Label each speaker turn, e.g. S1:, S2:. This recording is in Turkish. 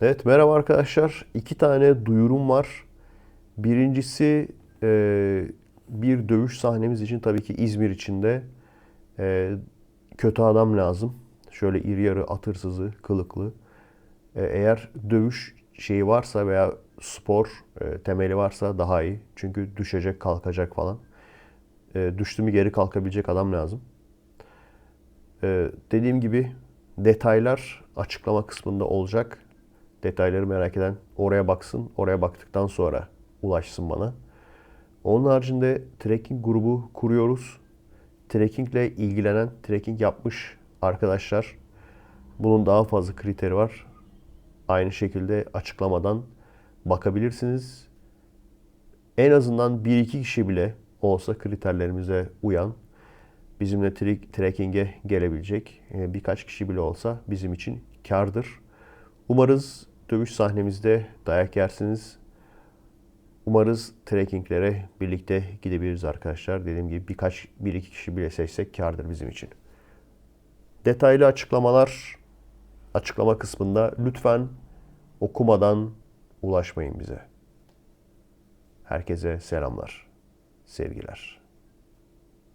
S1: Evet merhaba arkadaşlar. İki tane duyurum var. Birincisi e, bir dövüş sahnemiz için tabii ki İzmir içinde e, kötü adam lazım. Şöyle iri yarı at hırsızı, kılıklı. E, eğer dövüş şeyi varsa veya spor temeli varsa daha iyi. Çünkü düşecek, kalkacak falan. E, geri kalkabilecek adam lazım. Dediğim gibi detaylar açıklama kısmında olacak. Detayları merak eden oraya baksın. Oraya baktıktan sonra ulaşsın bana. Onun haricinde trekking grubu kuruyoruz. Trekkingle ilgilenen, trekking yapmış arkadaşlar. Bunun daha fazla kriteri var. Aynı şekilde açıklamadan bakabilirsiniz. En azından 1-2 kişi bile olsa kriterlerimize uyan bizimle tre- trekking'e gelebilecek e, birkaç kişi bile olsa bizim için kardır. Umarız dövüş sahnemizde dayak yersiniz. Umarız trekkinglere birlikte gidebiliriz arkadaşlar. Dediğim gibi birkaç, bir iki kişi bile seçsek kardır bizim için. Detaylı açıklamalar açıklama kısmında lütfen okumadan ulaşmayın bize. Herkese selamlar, sevgiler.